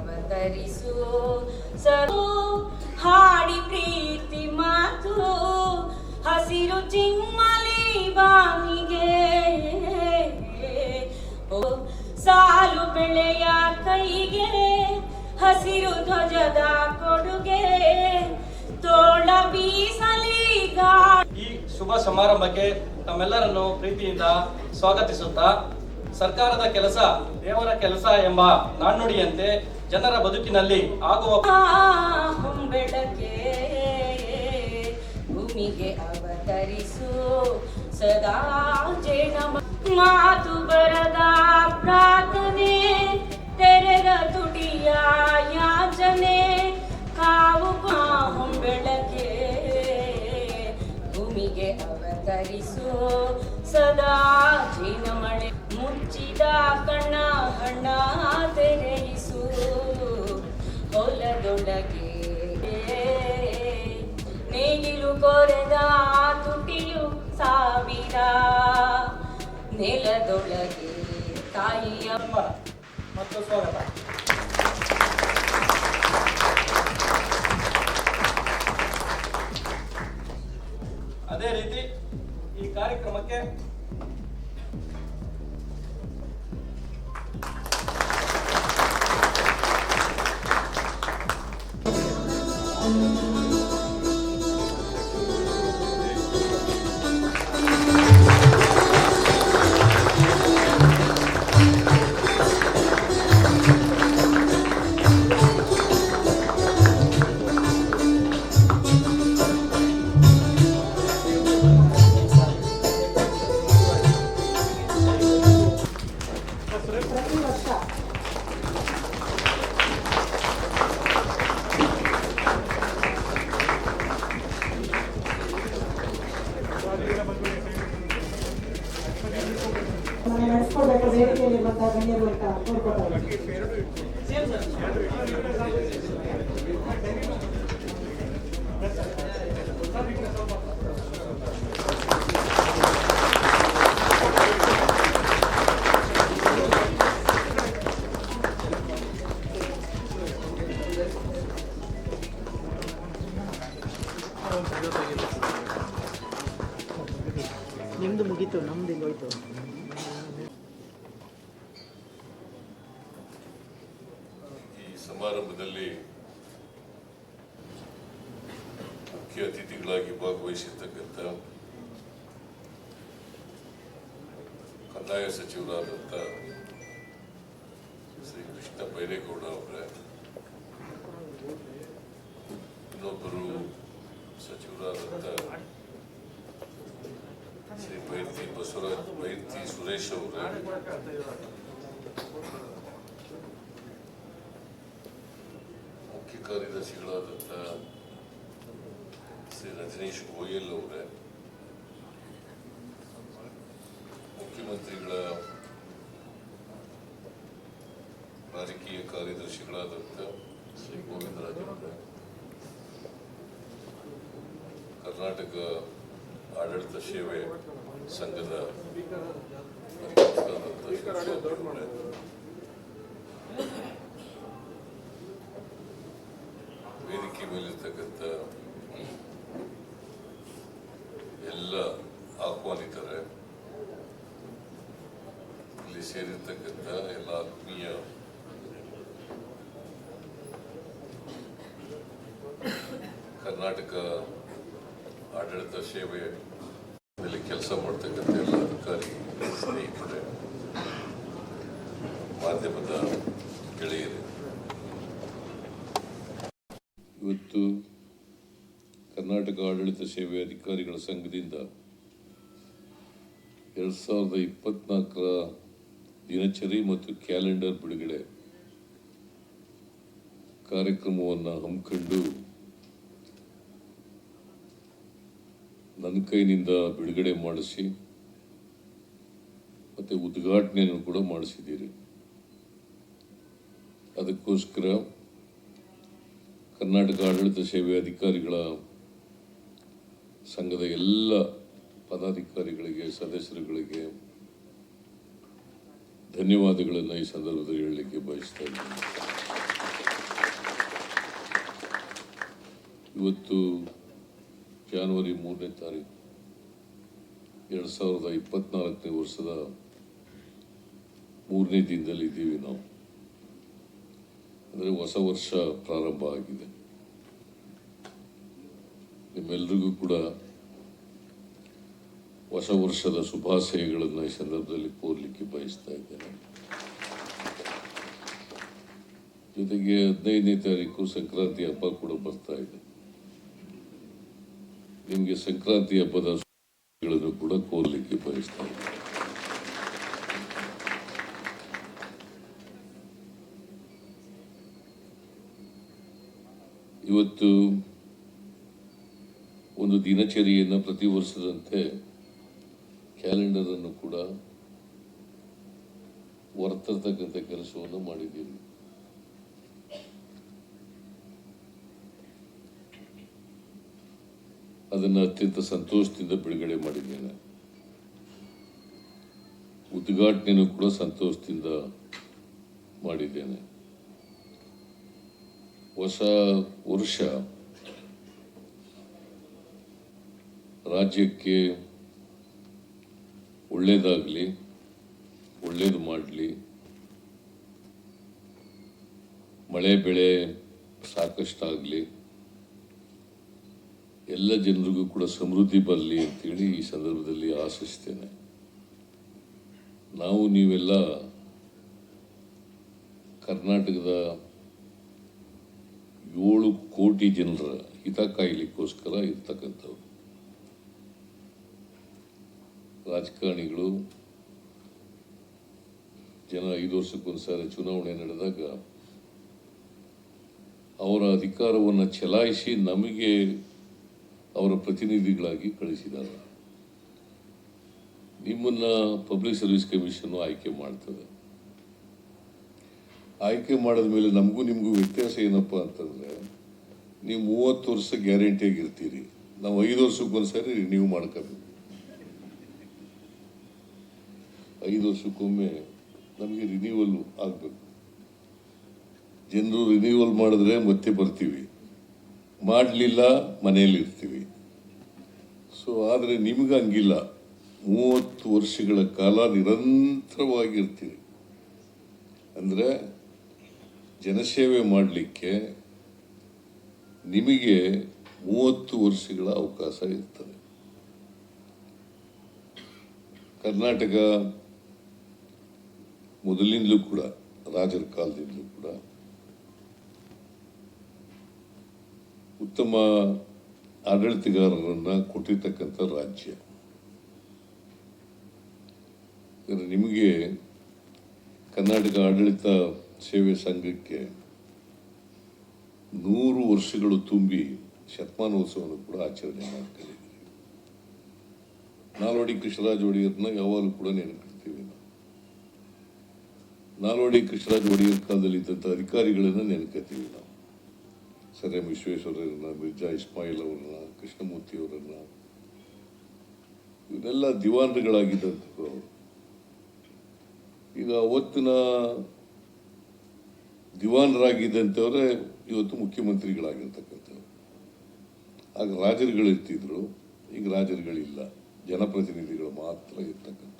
ಅವತರಿಸು ಸರು, ಹಾಡಿ ಪ್ರೀತಿ ಮಾತು, ಹಸಿರು ಚಿಮ್ಮಲಿ ಬಾನಿಗೆ ಸಾಲು ಬೆಳೆಯ ಕೈಗೆ, ಹಸಿರು ಧ್ವಜದ ಕೊಡುಗೆ, ತೋಳ ಬೀಸಲಿ ಈ ಶುಭ ಸಮಾರಂಭಕ್ಕೆ ತಮ್ಮೆಲ್ಲರನ್ನು ಪ್ರೀತಿಯಿಂದ ಸ್ವಾಗತಿಸುತ್ತಾ ಸರ್ಕಾರದ ಕೆಲಸ ದೇವರ ಕೆಲಸ ಎಂಬ ನಾಣ್ಣುಡಿಯಂತೆ ಜನರ ಬದುಕಿನಲ್ಲಿ ಆಗುವ ಹೊಂಬೆಳಕೆ ಭೂಮಿಗೆ ಅವತರಿಸು. ಸದಾ ಜೇನಮ ಮಾತು ಬರದ ಪ್ರಾರ್ಥನೆ, ತೆರೆದ ತುಟಿಯ ಯಾಚನೆ. ಕಾವು ಹೊಂಬೆಳಕೆ ಭೂಮಿಗೆ ಅವತರಿಸು. ಸದಾ ಜೀನಮಳೆ ಮುಚ್ಚಿದ ಕಣ್ಣ ಹಣ್ಣ ತೆರೆಯಿಸು. ಹೊಲದೊಳಗೆ ನೇಗಿಲು ಕೊರೆದ ತುಟಿಯು ಸಾವಿರ. ನೆಲದೊಳಗೆ ತಾಯಿಯ ಮತ್ತು ಸ್ವಾಗತ. ಅದೇ ರೀತಿ ಈ ಕಾರ್ಯಕ್ರಮಕ್ಕೆ ಸಚಿವರಾದಂಥ ಶ್ರೀ ಕೃಷ್ಣ ಬೈರೇಗೌಡ ಅವರೇ ಇನ್ನೊಬ್ಬರು ಸಚಿವರಾದಂಥ ಶ್ರೀ ಬೈರ್ತಿ ಬಸವರಾಜ್ ಬೈರ್ತಿ ಸುರೇಶ್ ಅವರೇ ಮುಖ್ಯ ಕಾರ್ಯದರ್ಶಿಗಳಾದಂಥ ಶ್ರೀ ರಜನೀಶ್ ಗೋಯಲ್ ಅವರೇ ಮುಖ್ಯಮಂತ್ರಿಗಳ ರಾಜಕೀಯ ಕಾರ್ಯದರ್ಶಿಗಳಾದಂಥ ಶ್ರೀ ಗೋವಿಂದರಾಜ್ ಅವರೇ ಕರ್ನಾಟಕ ಆಡಳಿತ ಸೇವೆ ಸಂಘದ ಅಧ್ಯಕ್ಷರಾದಂಥ ಶಿವಶಂಕರ್ ಅವರೇ ವೇದಿಕೆ ಮೇಲಿರ್ತಕ್ಕಂಥ ಎಲ್ಲ ಆಹ್ವಾನಿತರೆ ಇಲ್ಲಿ ಸೇರಿರ್ತಕ್ಕಂಥ ಎಲ್ಲ ಆತ್ಮೀಯ ಕರ್ನಾಟಕ ಆಡಳಿತ ಸೇವೆ ದಲ್ಲಿ ಕೆಲಸ ಮಾಡ್ತಕ್ಕಂಥ ಎಲ್ಲ ಅಧಿಕಾರಿ, ಸ್ನೇಹಿತರೆ, ಮಾಧ್ಯಮದ ಗೆಳೆಯರು. ಇವತ್ತು ಕರ್ನಾಟಕ ಆಡಳಿತ ಸೇವೆ ಅಧಿಕಾರಿಗಳ ಸಂಘದಿಂದ ಎರಡು ಸಾವಿರದ ಇಪ್ಪತ್ನಾಲ್ಕರ ದಿನಚರಿ ಮತ್ತು ಕ್ಯಾಲೆಂಡರ್ ಬಿಡುಗಡೆ ಕಾರ್ಯಕ್ರಮವನ್ನು ಹಮ್ಮಿಕೊಂಡು ನನ್ನ ಕೈನಿಂದ ಬಿಡುಗಡೆ ಮಾಡಿಸಿ ಮತ್ತು ಉದ್ಘಾಟನೆಯನ್ನು ಕೂಡ ಮಾಡಿಸಿದ್ದೀರಿ. ಅದಕ್ಕೋಸ್ಕರ ಕರ್ನಾಟಕ ಆಡಳಿತ ಸೇವೆ ಅಧಿಕಾರಿಗಳ ಸಂಘದ ಎಲ್ಲ ಪದಾಧಿಕಾರಿಗಳಿಗೆ, ಸದಸ್ಯರುಗಳಿಗೆ ಧನ್ಯವಾದಗಳನ್ನು ಈ ಸಂದರ್ಭದಲ್ಲಿ ಹೇಳಲಿಕ್ಕೆ ಬಯಸ್ತಾ ಇದ್ದೀನಿ. ಇವತ್ತು ಜಾನ್ವರಿ ಮೂರನೇ ತಾರೀಕು ಎರಡು ಸಾವಿರದ ಇಪ್ಪತ್ನಾಲ್ಕನೇ ವರ್ಷದ ಮೂರನೇ ದಿನದಲ್ಲಿ ಇದ್ದೀವಿ ನಾವು. ಅಂದರೆ ಹೊಸ ವರ್ಷ ಪ್ರಾರಂಭ ಆಗಿದೆ. ನಿಮ್ಮೆಲ್ಲರಿಗೂ ಕೂಡ ಹೊಸ ವರ್ಷದ ಶುಭಾಶಯಗಳನ್ನು ಈ ಸಂದರ್ಭದಲ್ಲಿ ಕೋರ್ಲಿಕ್ಕೆ ಬಯಸ್ತಾ ಇದ್ದೇನೆ. ಜೊತೆಗೆ ಹದಿನೈದನೇ ತಾರೀಕು ಸಂಕ್ರಾಂತಿ ಹಬ್ಬ ಕೂಡ ಬರ್ತಾ ಇದೆ. ನಿಮಗೆ ಸಂಕ್ರಾಂತಿ ಹಬ್ಬದ ಕೂಡ ಕೋರ್ಲಿಕ್ಕೆ ಬಯಸ್ತಾ ಇವತ್ತು ಒಂದು ದಿನಚರಿಯನ್ನು ಪ್ರತಿ ವರ್ಷದಂತೆ ಕ್ಯಾಲೆಂಡರ್ ಅನ್ನು ಕೂಡ ಹೊರತರ್ತಕ್ಕಂಥ ಕೆಲಸವನ್ನು ಮಾಡಿದ್ದೀವಿ. ಅದನ್ನು ಅತ್ಯಂತ ಸಂತೋಷದಿಂದ ಬಿಡುಗಡೆ ಮಾಡಿದ್ದೇನೆ. ಉದ್ಘಾಟನೆಯೂ ಕೂಡ ಸಂತೋಷದಿಂದ ಮಾಡಿದ್ದೇನೆ. ಹೊಸ ವರ್ಷ ರಾಜ್ಯಕ್ಕೆ ಒಳ್ಳೇದಾಗಲಿ, ಒಳ್ಳೇದು ಮಾಡಲಿ. ಮಳೆ ಬೆಳೆ ಸಾಕಷ್ಟಾಗಲಿ. ಎಲ್ಲ ಜನರಿಗೂ ಕೂಡ ಸಮೃದ್ಧಿ ಬರಲಿ ಅಂತೇಳಿ ಈ ಸಂದರ್ಭದಲ್ಲಿ ಆಶಿಸ್ತೇನೆ. ನಾವು ನೀವೆಲ್ಲ ಕರ್ನಾಟಕದ ಏಳು ಕೋಟಿ ಜನರ ಹಿತ ಕಾಯಲಿಕ್ಕೋಸ್ಕರ ಇರ್ತಕ್ಕಂಥವ್ರು. ರಾಜಕಾರಣಿಗಳು, ಜನ ಐದು ವರ್ಷಕ್ಕೊಂದ್ಸಾರಿ ಚುನಾವಣೆ ನಡೆದಾಗ ಅವರ ಅಧಿಕಾರವನ್ನು ಚಲಾಯಿಸಿ ನಮಗೆ ಅವರ ಪ್ರತಿನಿಧಿಗಳಾಗಿ ಕಳಿಸಿದ್ದಾರೆ ನಿಮ್ಮನ್ನ ಪಬ್ಲಿಕ್ ಸರ್ವಿಸ್ ಕಮಿಷನ್ ಆಯ್ಕೆ ಮಾಡ್ತದೆ. ಆಯ್ಕೆ ಮಾಡಿದ ಮೇಲೆ ನಮಗೂ ನಿಮಗೂ ವ್ಯತ್ಯಾಸ ಏನಪ್ಪ ಅಂತಂದ್ರೆ, ನೀವು ಮೂವತ್ತು ವರ್ಷ ಗ್ಯಾರಂಟಿಯಾಗಿರ್ತೀರಿ ನಾವು ಐದು ವರ್ಷಕ್ಕೊಂದ್ಸರಿ ರಿನ್ಯೂ ಮಾಡ್ಕೋಬೇಕು. ಐದು ವರ್ಷಕ್ಕೊಮ್ಮೆ ನಮಗೆ ರಿನ್ಯೂವಲ್ ಆಗಬೇಕು. ಜನರು ರಿನ್ಯೂವಲ್ ಮಾಡಿದ್ರೆ ಮತ್ತೆ ಬರ್ತೀವಿ. ಮಾಡಲಿಲ್ಲ, ಮನೆಯಲ್ಲಿ ಇರ್ತೀವಿ. ಸೊ ಆದರೆ ನಿಮ್ಗೆ ಹಂಗಿಲ್ಲ. ಮೂವತ್ತು ವರ್ಷಗಳ ಕಾಲ ನಿರಂತರವಾಗಿರ್ತೀವಿ ಅಂದರೆ ಜನಸೇವೆ ಮಾಡಲಿಕ್ಕೆ ನಿಮಗೆ ಮೂವತ್ತು ವರ್ಷಗಳ ಅವಕಾಶ ಇರ್ತದೆ. ಕರ್ನಾಟಕ ಮೊದಲಿಂದಲೂ ಕೂಡ, ರಾಜರ ಕಾಲದಿಂದಲೂ ಕೂಡ ಉತ್ತಮ ಆಡಳಿತಗಾರರನ್ನು ಕೊಟ್ಟಿರ್ತಕ್ಕಂಥ ರಾಜ್ಯ. ನಿಮಗೆ ಕರ್ನಾಟಕ ಆಡಳಿತ ಸೇವೆ ಸಂಘಕ್ಕೆ ನೂರು ವರ್ಷಗಳು ತುಂಬಿ ಶತಮಾನೋತ್ಸವವನ್ನು ಕೂಡ ಆಚರಣೆ ಮಾಡ್ಕೊಂಡಿದ್ದೀವಿ ನಾಲ್ವಡಿ ಕೃಷ್ಣರಾಜ ಒಡೆಯರ್ನ ಯಾವಾಗಲೂ ಕೂಡ ನೆನಪಿಡ್ತೀವಿ ನಾವು. ನಾಲ್ವಡಿ ಕೃಷ್ಣರಾಜ ಒಡೆಯರ್ ಕಾಲದಲ್ಲಿ ಇದ್ದಂಥ ಅಧಿಕಾರಿಗಳನ್ನ ನೆನಕತ್ತೀವಿ ನಾವು. ಸರ್ ಎಂ ವಿಶ್ವೇಶ್ವರರನ್ನ ಮಿರ್ಜಾ ಇಸ್ಮಾಯಿಲ್ ಅವರನ್ನ ಕೃಷ್ಣಮೂರ್ತಿ ಅವರನ್ನ ಇವನ್ನೆಲ್ಲ ದಿವಾನರುಗಳಾಗಿದ್ದಂಥವ್ರು ಈಗ ಅವತ್ತಿನ ದಿವಾನರಾಗಿದ್ದಂಥವರೇ ಇವತ್ತು ಮುಖ್ಯಮಂತ್ರಿಗಳಾಗಿರ್ತಕ್ಕಂಥವ್ರು. ಆಗ ರಾಜರುಗಳಿರ್ತಿದ್ರು, ಈಗ ರಾಜರುಗಳಿಲ್ಲ. ಜನಪ್ರತಿನಿಧಿಗಳು ಮಾತ್ರ ಇರ್ತಕ್ಕಂಥ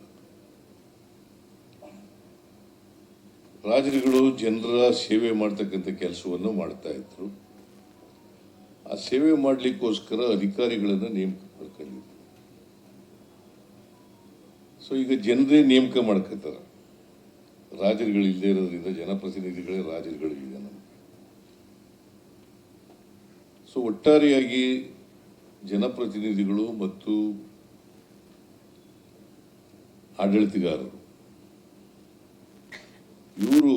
ರಾಜರುಗಳು ಜನರ ಸೇವೆ ಮಾಡ್ತಕ್ಕಂಥ ಕೆಲಸವನ್ನು ಮಾಡ್ತಾ ಇದ್ರು. ಆ ಸೇವೆ ಮಾಡಲಿಕ್ಕೋಸ್ಕರ ಅಧಿಕಾರಿಗಳನ್ನು ನೇಮಕ ಮಾಡ್ಕೊಂಡಿದ್ರು ಸೊ ಈಗ ಜನರೇ ನೇಮಕ ಮಾಡ್ಕೋತಾರ ರಾಜರುಗಳು ಇಲ್ಲದೆ ಇರೋದ್ರಿಂದ ಜನಪ್ರತಿನಿಧಿಗಳೇ ರಾಜರುಗಳಿದೆ ನಮಗೆ. ಸೊ ಒಟ್ಟಾರೆಯಾಗಿ ಜನಪ್ರತಿನಿಧಿಗಳು ಮತ್ತು ಆಡಳಿತಗಾರರು, ಇವರು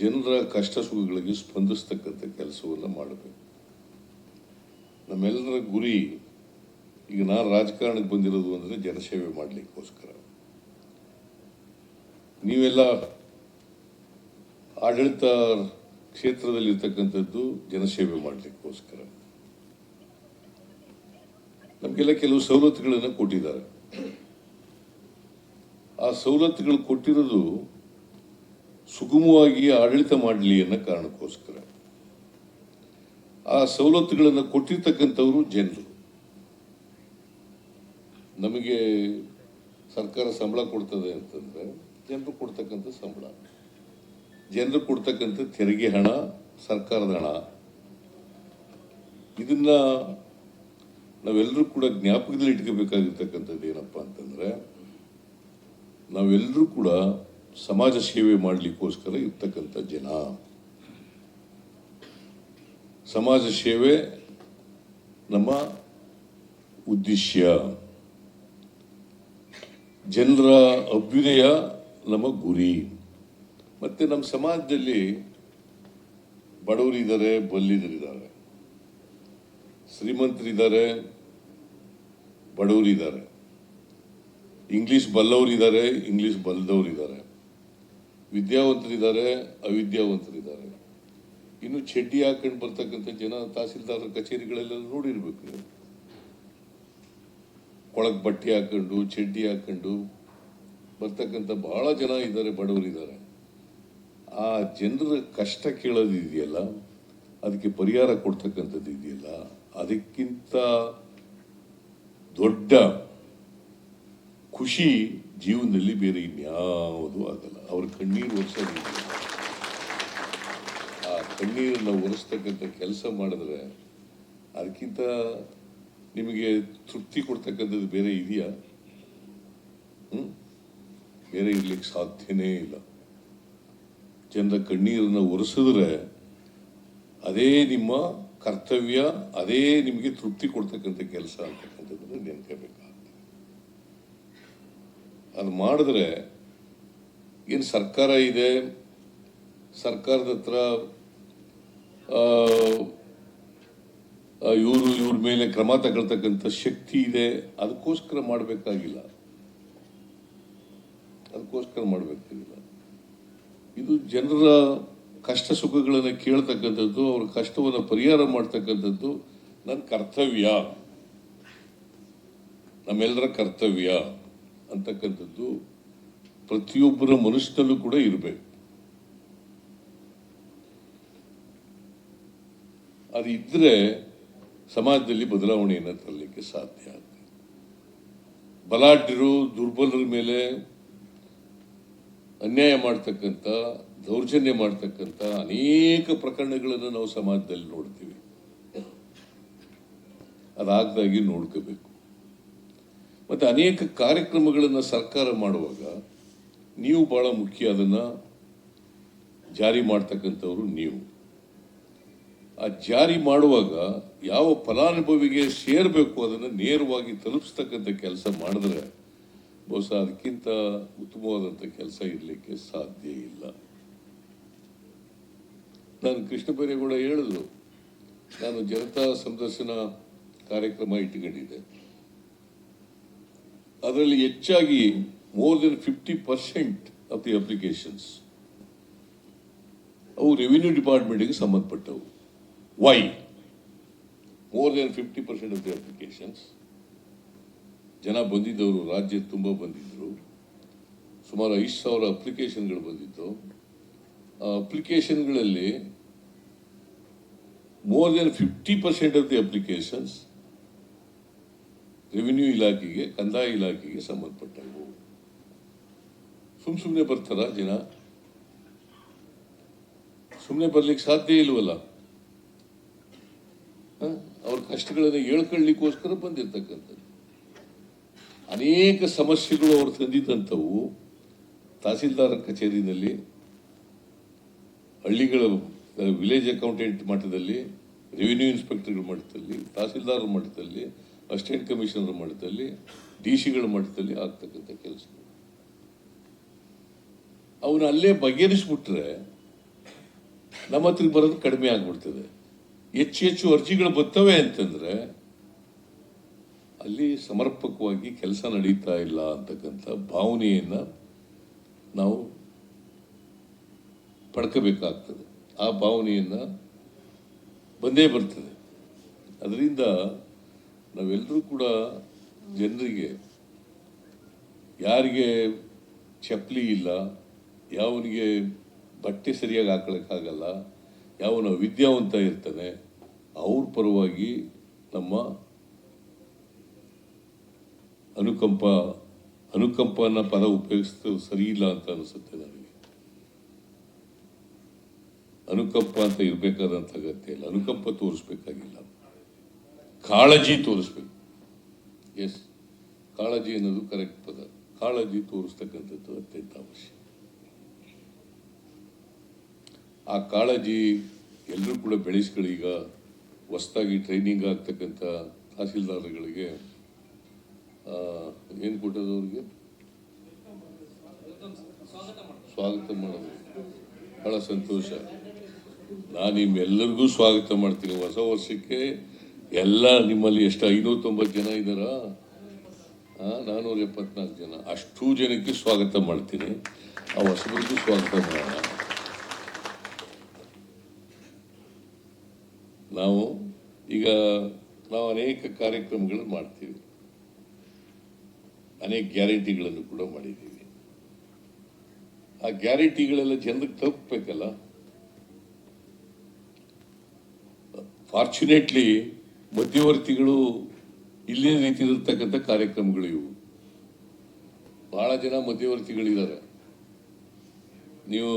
ಜನರ ಕಷ್ಟ ಸುಖಗಳಿಗೆ ಸ್ಪಂದಿಸ್ತಕ್ಕಂಥ ಕೆಲಸವನ್ನು ಮಾಡಬೇಕು. ನಮ್ಮೆಲ್ಲರ ಗುರಿ ಈಗ ನಾನು ರಾಜಕಾರಣಕ್ಕೆ ಬಂದಿರೋದು ಅಂದರೆ ಜನಸೇವೆ ಮಾಡಲಿಕ್ಕೋಸ್ಕರ. ನೀವೆಲ್ಲ ಆಡಳಿತ ಕ್ಷೇತ್ರದಲ್ಲಿರ್ತಕ್ಕಂಥದ್ದು ಜನಸೇವೆ ಮಾಡಲಿಕ್ಕೋಸ್ಕರ. ನಮಗೆಲ್ಲ ಕೆಲವು ಸವಲತ್ತುಗಳನ್ನು ಕೊಟ್ಟಿದ್ದಾರೆ. ಆ ಸವಲತ್ತುಗಳು ಕೊಟ್ಟಿರೋದು ಸುಗಮವಾಗಿ ಆಡಳಿತ ಮಾಡಲಿ ಅನ್ನೋ ಕಾರಣಕ್ಕೋಸ್ಕರ. ಆ ಸವಲತ್ತುಗಳನ್ನು ಕೊಟ್ಟಿರ್ತಕ್ಕಂಥವರು ಜನರು. ನಮಗೆ ಸರ್ಕಾರ ಸಂಬಳ ಕೊಡ್ತದೆ ಅಂತಂದರೆ ಜನರು ಕೊಡ್ತಕ್ಕಂಥ ಸಂಬಳ. ಜನರು ಕೊಡ್ತಕ್ಕಂಥ ತೆರಿಗೆ ಹಣ, ಸರ್ಕಾರದ ಹಣ. ಇದನ್ನ ನಾವೆಲ್ಲರೂ ಕೂಡ ಜ್ಞಾಪಕದಲ್ಲಿ ಇಟ್ಕೋಬೇಕಾಗಿರ್ತಕ್ಕಂಥದ್ದು ಏನಪ್ಪ ಅಂತಂದರೆ ನಾವೆಲ್ಲರೂ ಕೂಡ ಸಮಾಜ ಸೇವೆ ಮಾಡಲಿಕ್ಕೋಸ್ಕರ ಇರ್ತಕ್ಕಂಥ ಜನ. ಸಮಾಜ ಸೇವೆ ನಮ್ಮ ಉದ್ದೇಶ ಜನರ ಅಭ್ಯುದಯ ನಮ್ಮ ಗುರಿ. ಮತ್ತೆ ನಮ್ಮ ಸಮಾಜದಲ್ಲಿ ಬಡವರಿದ್ದಾರೆ, ಬಲ್ಲಿದರಿದ್ದಾರೆ. ಶ್ರೀಮಂತರಿದ್ದಾರೆ, ಬಡವರಿದ್ದಾರೆ. ಇಂಗ್ಲಿಷ್ ಬಲ್ಲವರಿದ್ದಾರೆ, ಇಂಗ್ಲಿಷ್ ಬಲ್ಲದವರಿದ್ದಾರೆ ವಿದ್ಯಾವಂತರಿದ್ದಾರೆ, ಅವಿದ್ಯಾವಂತರಿದ್ದಾರೆ. ಇನ್ನು ಚಡ್ಡಿ ಹಾಕೊಂಡು ಬರ್ತಕ್ಕಂಥ ಜನ ತಹಸೀಲ್ದಾರರ ಕಚೇರಿಗಳೆಲ್ಲ ನೋಡಿರ್ಬೇಕು ನೀವು. ಕೊಳಕ್ ಬಟ್ಟೆ ಹಾಕೊಂಡು, ಚಡ್ಡಿ ಹಾಕೊಂಡು ಬರ್ತಕ್ಕಂಥ ಬಹಳ ಜನ ಇದ್ದಾರೆ, ಬಡವರಿದ್ದಾರೆ. ಆ ಜನರ ಕಷ್ಟ ಕೇಳೋದಿದೆಯಲ್ಲ, ಅದಕ್ಕೆ ಪರಿಹಾರ ಕೊಡ್ತಕ್ಕಂಥದ್ದು ಇದೆಯಲ್ಲ, ಅದಕ್ಕಿಂತ ದೊಡ್ಡ ಖುಷಿ ಜೀವನದಲ್ಲಿ ಬೇರೆ ಇನ್ಯಾವುದೂ ಆಗಲ್ಲ. ಅವ್ರ ಕಣ್ಣೀರು ಒರೆಸೋದು ಆ ಕಣ್ಣೀರನ್ನು ಒರೆಸ್ತಕ್ಕಂಥ ಕೆಲಸ ಮಾಡಿದ್ರೆ ಅದಕ್ಕಿಂತ ನಿಮಗೆ ತೃಪ್ತಿ ಕೊಡ್ತಕ್ಕಂಥದ್ದು ಬೇರೆ ಇದೆಯಾ? ಹ್ಞೂ ಬೇರೆ ಇರ್ಲಿಕ್ಕೆ ಸಾಧ್ಯನೇ ಇಲ್ಲ. ಜನರ ಕಣ್ಣೀರನ್ನು ಒರೆಸಿದ್ರೆ ಅದೇ ನಿಮ್ಮ ಕರ್ತವ್ಯ, ಅದೇ ನಿಮಗೆ ತೃಪ್ತಿ ಕೊಡ್ತಕ್ಕಂಥ ಕೆಲಸ ಅಂತಕ್ಕಂಥದ್ದನ್ನು ನೆನ್ಕೋಬೇಕಾಗ್ತದೆ ಅದು ಮಾಡಿದ್ರೆ ಏನು ಸರ್ಕಾರ ಇದೆ? ಸರ್ಕಾರದ ಹತ್ರ ಇವರು ಇವ್ರ ಮೇಲೆ ಕ್ರಮ ತಗೊಳ್ತಕ್ಕಂಥ ಶಕ್ತಿ ಇದೆ. ಅದಕ್ಕೋಸ್ಕರ ಮಾಡಬೇಕಾಗಿಲ್ಲ. ಅದಕ್ಕೋಸ್ಕರ ಮಾಡಬೇಕಾಗಿಲ್ಲ. ಇದು ಜನರ ಕಷ್ಟ ಸುಖಗಳನ್ನು ಕೇಳ್ತಕ್ಕಂಥದ್ದು, ಅವ್ರ ಕಷ್ಟವನ್ನು ಪರಿಹಾರ ಮಾಡ್ತಕ್ಕಂಥದ್ದು ನನ್ನ ಕರ್ತವ್ಯ. ನಮ್ಮೆಲ್ಲರ ಕರ್ತವ್ಯ. ಅಂತಕ್ಕಂಥದ್ದು ಪ್ರತಿಯೊಬ್ಬರ ಮನುಷ್ಯನಲ್ಲೂ ಕೂಡ ಇರಬೇಕು. ಅದು ಇದ್ರೆ ಸಮಾಜದಲ್ಲಿ ಬದಲಾವಣೆಯನ್ನು ತರಲಿಕ್ಕೆ ಸಾಧ್ಯ ಆಗ್ತದೆ. ಬಲಾಢ್ಯರು, ದುರ್ಬಲರ ಮೇಲೆ ಅನ್ಯಾಯ ಮಾಡ್ತಕ್ಕಂಥ, ದೌರ್ಜನ್ಯ ಮಾಡ್ತಕ್ಕಂಥ ಅನೇಕ ಪ್ರಕರಣಗಳನ್ನು ನಾವು ಸಮಾಜದಲ್ಲಿ ನೋಡ್ತೀವಿ. ಅದಾಗದಾಗಿ ನೋಡ್ಕೋಬೇಕು. ಮತ್ತೆ ಅನೇಕ ಕಾರ್ಯಕ್ರಮಗಳನ್ನು ಸರ್ಕಾರ ಮಾಡುವಾಗ ನೀವು ಭಾಳ ಮುಖ್ಯ ಅದನ್ನು ಜಾರಿ ಮಾಡ್ತಕ್ಕಂಥವ್ರು ನೀವು. ಆ ಜಾರಿ ಮಾಡುವಾಗ ಯಾವ ಫಲಾನುಭವಿಗೆ ಸೇರಬೇಕು ಅದನ್ನು ನೇರವಾಗಿ ತಲುಪಿಸ್ತಕ್ಕಂಥ ಕೆಲಸ ಮಾಡಿದ್ರೆ ಬಹುಶಃ ಅದಕ್ಕಿಂತ ಉತ್ತಮವಾದಂಥ ಕೆಲಸ ಇರಲಿಕ್ಕೆ ಸಾಧ್ಯ ಇಲ್ಲ. ನಾನು ಕೃಷ್ಣ ಬೈರೇಗೌಡ ಹೇಳಿದ್ರು. ನಾನು ಜನತಾ ಸಂದರ್ಶನ ಕಾರ್ಯಕ್ರಮ ಇಟ್ಟುಕೊಂಡಿದ್ದೆ. ಅದರಲ್ಲಿ ಹೆಚ್ಚಾಗಿ more than fifty percent of the applications ಅವು ರೆವಿನ್ಯೂ ಡಿಪಾರ್ಟ್ಮೆಂಟ್ಗೆ ಸಂಬಂಧಪಟ್ಟವು. Why more than fifty percent of the applications ಜನ ಬಂದಿದ್ದವರು, ರಾಜ್ಯ ತುಂಬ ಬಂದಿದ್ದರು ಸುಮಾರು ಐದು ಸಾವಿರ ಅಪ್ಲಿಕೇಶನ್ಗಳು ಬಂದಿತ್ತು. ಆ ಅಪ್ಲಿಕೇಶನ್ಗಳಲ್ಲಿ more than fifty percent of the applications revenue ಇಲಾಖೆಗೆ, ಕಂದಾಯ ಇಲಾಖೆಗೆ ಸಂಬಂಧಪಟ್ಟವು. ಸುಮ್ ಸುಮ್ಮನೆ ಬರ್ತಾರ ಜನ? ಸುಮ್ಮನೆ ಬರ್ಲಿಕ್ಕೆ ಸಾಧ್ಯ ಇಲ್ವಲ್ಲ? ಅವ್ರ ಕಷ್ಟಗಳನ್ನು ಹೇಳ್ಕೊಳ್ಳಿಕ್ಕೋಸ್ಕರ ಬಂದಿರ್ತಕ್ಕಂಥದ್ದು. ಅನೇಕ ಸಮಸ್ಯೆಗಳು ಅವ್ರು ತಂದಿದ್ದಂಥವು ತಹಸೀಲ್ದಾರ ಕಚೇರಿನಲ್ಲಿ, ಹಳ್ಳಿಗಳ ವಿಲೇಜ್ ಅಕೌಂಟೆಂಟ್ ಮಟ್ಟದಲ್ಲಿ ರೆವಿನ್ಯೂ ಇನ್ಸ್ಪೆಕ್ಟರ್ಗಳ ಮಟ್ಟದಲ್ಲಿ ತಹಸೀಲ್ದಾರರ ಮಟ್ಟದಲ್ಲಿ ಅಸಿಸ್ಟೆಂಟ್ ಕಮಿಷನರ್ ಮಟ್ಟದಲ್ಲಿ, ಡಿ ಸಿಗಳ ಮಟ್ಟದಲ್ಲಿ ಆಗ್ತಕ್ಕಂಥ ಕೆಲಸ ಅವನು ಅಲ್ಲೇ ಬಗೆಹರಿಸ್ಬಿಟ್ರೆ ನಮ್ಮ ಹತ್ರ ಬರೋದು ಕಡಿಮೆ ಆಗ್ಬಿಡ್ತದೆ. ಹೆಚ್ಚು ಹೆಚ್ಚು ಅರ್ಜಿಗಳು ಬರ್ತವೆ ಅಂತಂದ್ರೆ ಅಲ್ಲಿ ಸಮರ್ಪಕವಾಗಿ ಕೆಲಸ ನಡೀತಾ ಇಲ್ಲ ಅಂತಕ್ಕಂಥ ಭಾವನೆಯನ್ನು ನಾವು ಪಡ್ಕೋಬೇಕಾಗ್ತದೆ. ಆ ಭಾವನೆಯನ್ನು ಬಂದೇ ಬರ್ತದೆ. ಅದರಿಂದ ನಾವೆಲ್ಲರೂ ಕೂಡ ಜನರಿಗೆ ಯಾರಿಗೆ ಚಪ್ಪಲಿ ಇಲ್ಲ, ಯಾವನಿಗೆ ಬಟ್ಟೆ ಸರಿಯಾಗಿ ಹಾಕೊಳಕ್ಕಾಗಲ್ಲ ಯಾವನ ವಿದ್ಯಾವಂತ ಇರ್ತಾನೆ, ಅವ್ರ ಪರವಾಗಿ ನಮ್ಮ ಅನುಕಂಪ ಅನುಕಂಪ ಅನ್ನೋ ಪದ ಉಪಯೋಗಿಸೋದು ಸರಿ ಇಲ್ಲ ಅಂತ ಅನಿಸುತ್ತೆ ನನಗೆ. ಅನುಕಂಪ ಅಂತ ಇರಬೇಕಾದಂಥ ಅಗತ್ಯ ಇಲ್ಲ. ಅನುಕಂಪ ತೋರಿಸ್ಬೇಕಾಗಿಲ್ಲ. ಕಾಳಜಿ ತೋರಿಸ್ಬೇಕು. ಎಸ್ ಕಾಳಜಿ ಅನ್ನೋದು ಕರೆಕ್ಟ್ ಪದ. ಕಾಳಜಿ ತೋರಿಸ್ತಕ್ಕಂಥದ್ದು ಅತ್ಯಂತ ಅವಶ್ಯ ಆ ಕಾಳಜಿ ಎಲ್ಲರೂ ಕೂಡ ಬೆಳೆಸ್ಕೊಳ್ಳಿ ಈಗ. ಹೊಸದಾಗಿ ಟ್ರೈನಿಂಗ್ ಆಗ್ತಕ್ಕಂಥ ತಹಸೀಲ್ದಾರ್ಗಳಿಗೆ ಏನು ಕೊಟ್ಟದ್ದು ಅವ್ರಿಗೆ? ಸ್ವಾಗತ ಮಾಡೋದು. ಬಹಳ ಸಂತೋಷ. ನಾನು ನಿಮ್ಮೆಲ್ಲರಿಗೂ ಸ್ವಾಗತ ಮಾಡ್ತೀನಿ. ಹೊಸ ವರ್ಷಕ್ಕೆ ಎಲ್ಲ ನಿಮ್ಮಲ್ಲಿ ಎಷ್ಟು ಐನೂರ ತೊಂಬತ್ತು ಜನ ಇದ್ದಾರಾ? ನಾನ್ನೂರ ಎಪ್ಪತ್ನಾಲ್ಕು ಜನ. ಅಷ್ಟು ಜನಕ್ಕೆ ಸ್ವಾಗತ ಮಾಡ್ತೀನಿ. ಆ ಹೊಸಬರಿಗೂ ಸ್ವಾಗತ ಮಾಡೋಣ. ನಾವು ಈಗ, ನಾವು ಅನೇಕ ಕಾರ್ಯಕ್ರಮಗಳನ್ನು ಮಾಡ್ತೀವಿ. ಅನೇಕ ಗ್ಯಾರಂಟಿಗಳನ್ನು ಕೂಡ ಮಾಡಿದ್ದೀವಿ. ಆ ಗ್ಯಾರಂಟಿಗಳೆಲ್ಲ ಜನರಿಗೆ ತಪ್ಪಬೇಕಲ್ಲ ಫಾರ್ಚುನೇಟ್ಲಿ ಮಧ್ಯವರ್ತಿಗಳು ಇಲ್ಲೇ ರೀತಿ ಇರತಕ್ಕಂಥ ಕಾರ್ಯಕ್ರಮಗಳು ಇವು. ಬಹಳ ಜನ ಮಧ್ಯವರ್ತಿಗಳಿದ್ದಾರೆ. ನೀವು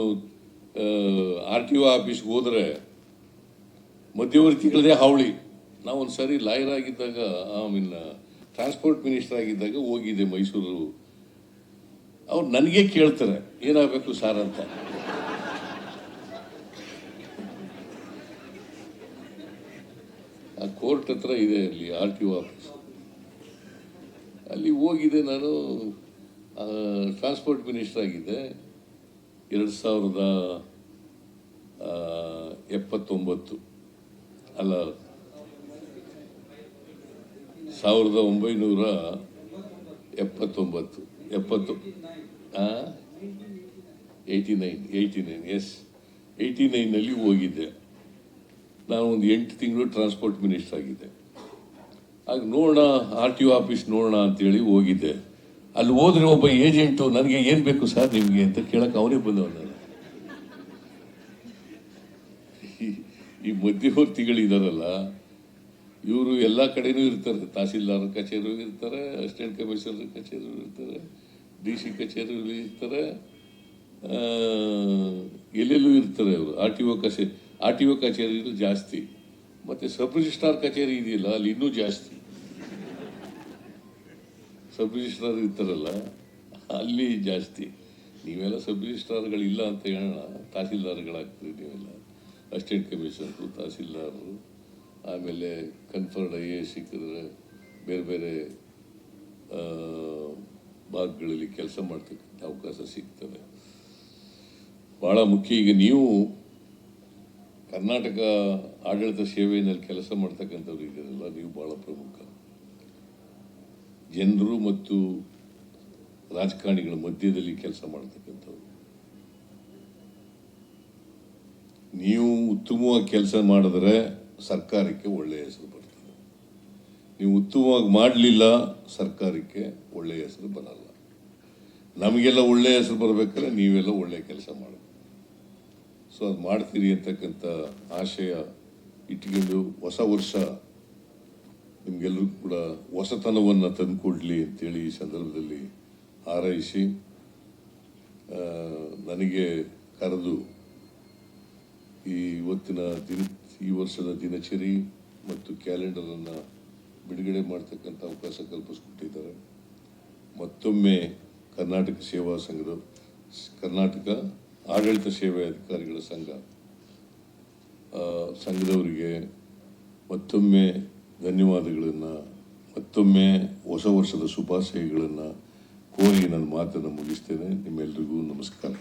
ಆರ್ ಟಿ ಒ ಆಫೀಸ್ಗೆ ಹೋದರೆ ಮಧ್ಯವರ್ತಿಗಳದೇ ಹಾವಳಿ. ನಾವು ಒಂದು ಸಾರಿ ಲಾಯರ್ ಆಗಿದ್ದಾಗ ಐ ಮೀನ್ ಟ್ರಾನ್ಸ್ಪೋರ್ಟ್ ಮಿನಿಸ್ಟರ್ ಆಗಿದ್ದಾಗ ಹೋಗಿದ್ದೆ ಮೈಸೂರು. ಅವ್ರು ನನಗೆ ಕೇಳ್ತಾರೆ, ಏನಾಗಬೇಕು ಸಾರ್ ಅಂತ ಆ ಕೋರ್ಟ್ ಹತ್ರ ಇದೆ ಅಲ್ಲಿ, ಆರ್ ಟಿ ಒ ಆಫೀಸ್. ಅಲ್ಲಿ ಹೋಗಿದೆ ನಾನು ಟ್ರಾನ್ಸ್ಪೋರ್ಟ್ ಮಿನಿಸ್ಟರ್ ಆಗಿದ್ದೆ ಎರಡು ಸಾವಿರದ ಎಪ್ಪತ್ತೊಂಬತ್ತು. ಅಲ್ಲ, ಸಾವಿರದ ಒಂಬೈನೂರ ಎಪ್ಪತ್ತೊಂಬತ್ತು. ಎಪ್ಪತ್ತು eighty nine eighty nine yes eighty ನೈನಲ್ಲಿ ಹೋಗಿದ್ದೆ. ನಾನು ಒಂದು ಎಂಟು ತಿಂಗಳು ಟ್ರಾನ್ಸ್ಪೋರ್ಟ್ ಮಿನಿಸ್ಟರ್ ಆಗಿದ್ದೆ ಆಗ ನೋಡೋಣ ಆರ್ ಟಿ ಒ ಆಫೀಸ್ ನೋಡೋಣ ಅಂತೇಳಿ ಹೋಗಿದ್ದೆ ಅಲ್ಲಿ ಹೋದ್ರೆ ಒಬ್ಬ ಏಜೆಂಟು ನನಗೆ ಏನು ಬೇಕು ಸರ್ ನಿಮಗೆ? ಅಂತ ಕೇಳೋಕೆ ಅವನೇ ನಾನು. ಈ- ಮಧ್ಯವರ್ತಿಗಳು ಮಧ್ಯವರ್ತಿಗಳಿದಾರಲ್ಲ ಇವರು ಎಲ್ಲ ಕಡೆನೂ ಇರ್ತಾರೆ. ತಹಸೀಲ್ದಾರ್ ಕಚೇರಿ ಇರ್ತಾರೆ ಅಸಿಸ್ಟೆಂಟ್ ಕಮಿಷನರ್ ಕಚೇರಿ ಇರ್ತಾರೆ ಡಿ ಸಿ ಕಚೇರಿ ಇರ್ತಾರೆ ಎಲ್ಲೆಲ್ಲೂ ಇರ್ತಾರೆ ಅವರು ಆರ್ ಟಿ ಒ ಕಚೇರಿ ಆರ್ ಟಿ ಒ ಕಚೇರಿ ಜಾಸ್ತಿ. ಮತ್ತೆ ಸಬ್ ರಿಜಿಸ್ಟ್ರಾರ್ ಕಚೇರಿ ಇದೆಯಲ್ಲ, ಅಲ್ಲಿ ಇನ್ನೂ ಜಾಸ್ತಿ. ಸಬ್ ರಿಜಿಸ್ಟ್ರಾರ್ ಇರ್ತಾರಲ್ಲ, ಅಲ್ಲಿ ಜಾಸ್ತಿ. ನೀವೆಲ್ಲ ಸಬ್ ರಿಜಿಸ್ಟ್ರಾರ್ಗಳಿಲ್ಲ ಅಂತ ಹೇಳೋಣ. ತಹಸೀಲ್ದಾರ್ಗಳಾಗ್ತೀರಿ ನೀವೆಲ್ಲ. ಅಸಿಸ್ಟೆಂಟ್ ಕಮಿಷನರು, ತಹಸೀಲ್ದಾರರು, ಆಮೇಲೆ ಕನ್ಫರ್ಡ್ ಐ ಎ ಎಸ್ ಸಿಕ್ಕಿದ್ರೆ ಬೇರೆ ಬೇರೆ ಭಾಗಗಳಲ್ಲಿ ಕೆಲಸ ಮಾಡ್ತಕ್ಕಂಥ ಅವಕಾಶ ಸಿಗ್ತದೆ. ಭಾಳ ಮುಖ್ಯ. ಈಗ ನೀವು ಕರ್ನಾಟಕ ಆಡಳಿತ ಸೇವೆಯಲ್ಲಿ ಕೆಲಸ ಮಾಡ್ತಕ್ಕಂಥವ್ರು ಇದ್ದೀರಲ್ಲ, ನೀವು ಭಾಳ ಪ್ರಮುಖ. ಜನರು ಮತ್ತು ರಾಜಕಾರಣಿಗಳ ಮಧ್ಯದಲ್ಲಿ ಕೆಲಸ ಮಾಡ್ತಕ್ಕಂಥವ್ರು. ನೀವು ಉತ್ತಮವಾಗಿ ಕೆಲಸ ಮಾಡಿದ್ರೆ ಸರ್ಕಾರಕ್ಕೆ ಒಳ್ಳೆಯ ಹೆಸರು ಬರ್ತದೆ. ನೀವು ಉತ್ತಮವಾಗಿ ಮಾಡಲಿಲ್ಲ, ಸರ್ಕಾರಕ್ಕೆ ಒಳ್ಳೆಯ ಹೆಸರು ಬರಲ್ಲ. ನಮಗೆಲ್ಲ ಒಳ್ಳೆಯ ಹೆಸರು ಬರಬೇಕಾದ್ರೆ ನೀವೆಲ್ಲ ಒಳ್ಳೆಯ ಕೆಲಸ ಮಾಡಬೇಕು ಸೊ ಅದು ಮಾಡ್ತೀರಿ ಅಂತಕ್ಕಂಥ ಆಶಯ ಇಟ್ಕೊಂಡು ಹೊಸ ವರ್ಷ ನಿಮಗೆಲ್ಲರೂ ಕೂಡ ಹೊಸತನವನ್ನು ತಂದುಕೊಡ್ಲಿ ಅಂತೇಳಿ ಈ ಸಂದರ್ಭದಲ್ಲಿ ಹಾರೈಸಿ ನನಗೆ ಕರೆದು ಈ ಇವತ್ತಿನ ದಿನ, ಈ ವರ್ಷದ ದಿನಚರಿ ಮತ್ತು ಕ್ಯಾಲೆಂಡರನ್ನು ಬಿಡುಗಡೆ ಮಾಡ್ತಕ್ಕಂಥ ಅವಕಾಶ ಕಲ್ಪಿಸ್ಕೊಟ್ಟಿದ್ದಾರೆ. ಮತ್ತೊಮ್ಮೆ ಕರ್ನಾಟಕ ಸೇವಾ ಸಂಘದ, ಕರ್ನಾಟಕ ಆಡಳಿತ ಸೇವೆ ಅಧಿಕಾರಿಗಳ ಸಂಘ ಸಂಘದವರಿಗೆ ಮತ್ತೊಮ್ಮೆ ಧನ್ಯವಾದಗಳನ್ನು, ಮತ್ತೊಮ್ಮೆ ಹೊಸ ವರ್ಷದ ಶುಭಾಶಯಗಳನ್ನು ಕೋರಿ ನನ್ನ ಮಾತನ್ನು ಮುಗಿಸ್ತೇನೆ. ನಿಮ್ಮೆಲ್ಲರಿಗೂ ನಮಸ್ಕಾರ.